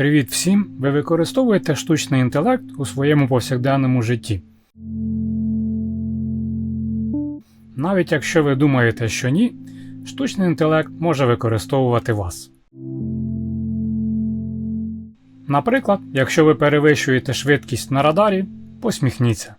Привіт всім! Ви використовуєте штучний інтелект у своєму повсякденному житті. Навіть якщо ви думаєте, що ні, штучний інтелект може використовувати вас. Наприклад, якщо ви перевищуєте швидкість на радарі, посміхніться.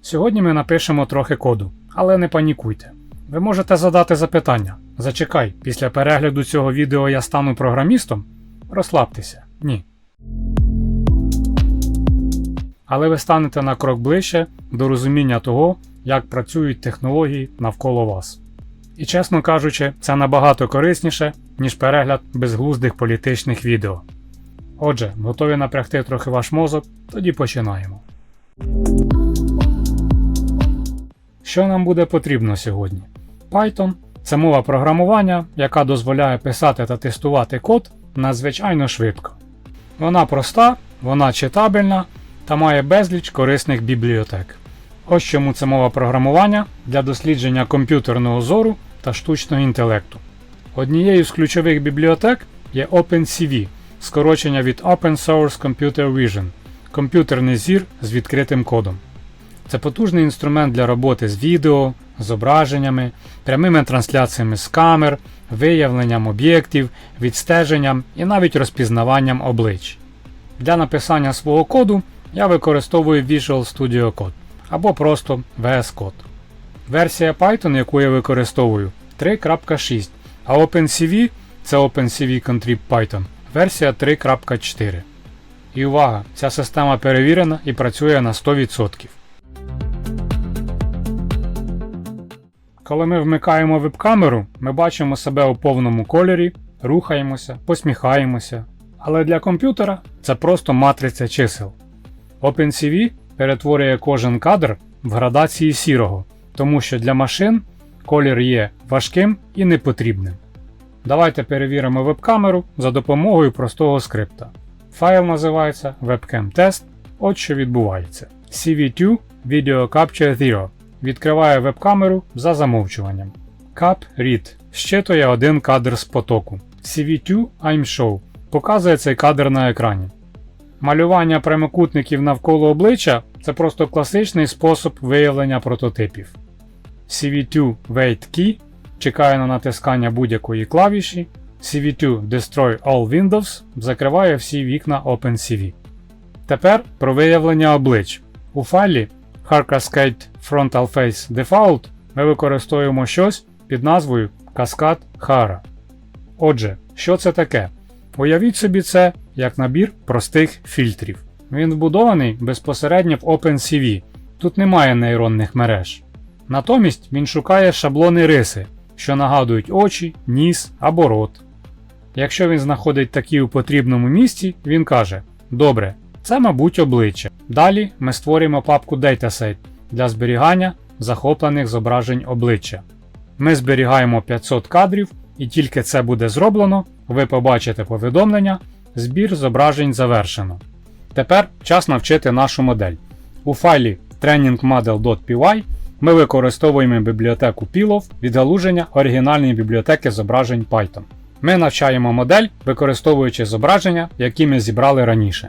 Сьогодні ми напишемо трохи коду, але не панікуйте. Ви можете задати запитання. Зачекай, після перегляду цього відео я стану програмістом? Розслабтеся. Ні. Але ви станете на крок ближче до розуміння того, як працюють технології навколо вас. І чесно кажучи, це набагато корисніше, ніж перегляд безглуздих політичних відео. Отже, готові напрягти трохи ваш мозок? Тоді починаємо. Що нам буде потрібно сьогодні? Python це мова програмування, яка дозволяє писати та тестувати код надзвичайно швидко. Вона проста, вона читабельна та має безліч корисних бібліотек. Ось чому це мова програмування для дослідження комп'ютерного зору та штучного інтелекту. Однією з ключових бібліотек є OpenCV, скорочення від Open Source Computer Vision комп'ютерний зір з відкритим кодом. Це потужний інструмент для роботи з відео, зображеннями, прямими трансляціями з камер, виявленням об'єктів, відстеженням і навіть розпізнаванням облич. Для написання свого коду я використовую Visual Studio Code або просто VS Code. Версія Python, яку я використовую, 3.6, а OpenCV це OpenCV Contrib Python, версія 3.4. І увага! Ця система перевірена і працює на 100%. Коли ми вмикаємо веб-камеру, ми бачимо себе у повному кольорі, рухаємося, посміхаємося. Але для комп'ютера це просто матриця чисел. OpenCV перетворює кожен кадр в градації сірого, тому що для машин колір є важким і непотрібним. Давайте перевіримо веб-камеру за допомогою простого скрипта. Файл називається Webcam Test. От що відбувається. CV2 Video Capture Zero відкриває веб-камеру за замовчуванням. Cap Read щитує один кадр з потоку. CV2 I'm Show показує цей кадр на екрані. Малювання прямокутників навколо обличчя це просто класичний спосіб виявлення прототипів. CV2 Wait Key чекає на натискання будь-якої клавіші. CV2 Destroy All Windows закриває всі вікна OpenCV. Тепер про виявлення облич. У файлі Harcascade Frontal Face Default ми використовуємо щось під назвою Cascade Hara. Отже, що це таке? Уявіть собі це як набір простих фільтрів. Він вбудований безпосередньо в OpenCV. Тут немає нейронних мереж. Натомість він шукає шаблони риси, що нагадують очі, ніс або рот. Якщо він знаходить такі у потрібному місці, він каже: Добре, це, мабуть, обличчя. Далі ми створюємо папку Dataset для зберігання захоплених зображень обличчя. Ми зберігаємо 500 кадрів, і тільки це буде зроблено, ви побачите повідомлення, збір зображень завершено. Тепер час навчити нашу модель. У файлі trainingmodel.py ми використовуємо бібліотеку Pilov відгалуження оригінальної бібліотеки зображень Python. Ми навчаємо модель, використовуючи зображення, які ми зібрали раніше.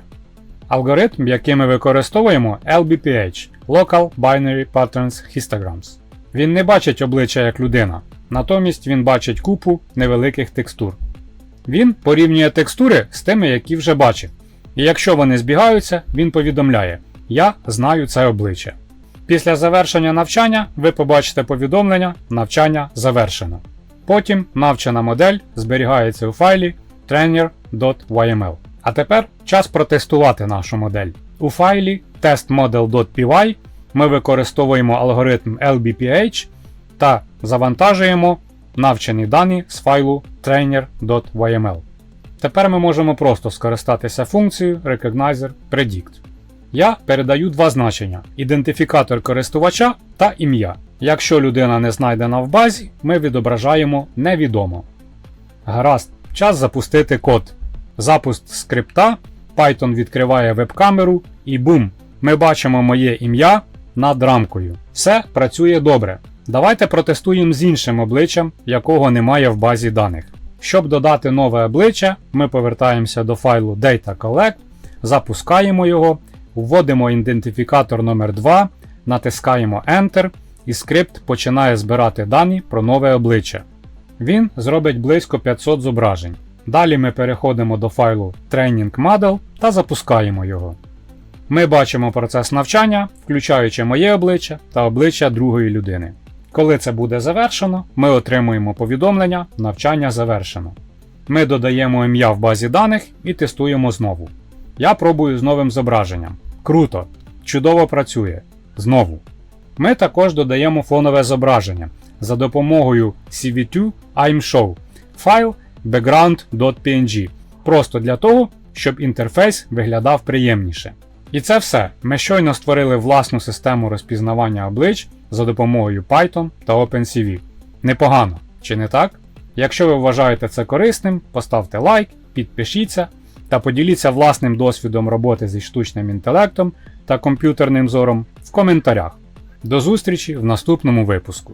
Алгоритм, який ми використовуємо LBPH Local Binary Patterns Histograms. Він не бачить обличчя як людина, натомість він бачить купу невеликих текстур. Він порівнює текстури з тими, які вже бачив. І якщо вони збігаються, він повідомляє: Я знаю це обличчя. Після завершення навчання ви побачите повідомлення Навчання завершено. Потім навчена модель зберігається у файлі trainer.yml. А тепер час протестувати нашу модель. У файлі testmodel.py ми використовуємо алгоритм LBPH та завантажуємо навчені дані з файлу trainer.yml. Тепер ми можемо просто скористатися функцією Recognizer Predict. Я передаю два значення: ідентифікатор користувача та ім'я. Якщо людина не знайдена в базі, ми відображаємо невідомо. Гаразд, час запустити код. Запуск скрипта, Python відкриває веб-камеру і бум! Ми бачимо моє ім'я над рамкою. Все працює добре. Давайте протестуємо з іншим обличчям, якого немає в базі даних. Щоб додати нове обличчя, ми повертаємося до файлу Data Collect, запускаємо його, вводимо ідентифікатор номер 2 натискаємо Enter, і скрипт починає збирати дані про нове обличчя. Він зробить близько 500 зображень. Далі ми переходимо до файлу Training Model та запускаємо його. Ми бачимо процес навчання, включаючи моє обличчя та обличчя другої людини. Коли це буде завершено, ми отримуємо повідомлення Навчання завершено. Ми додаємо ім'я в базі даних і тестуємо знову. Я пробую з новим зображенням. Круто! Чудово працює. Знову. Ми також додаємо фонове зображення за допомогою CV2 I'm Show файл background.png просто для того, щоб інтерфейс виглядав приємніше. І це все. Ми щойно створили власну систему розпізнавання облич за допомогою Python та OpenCV. Непогано, чи не так? Якщо ви вважаєте це корисним, поставте лайк, підпишіться та поділіться власним досвідом роботи зі штучним інтелектом та комп'ютерним зором в коментарях. До зустрічі в наступному випуску.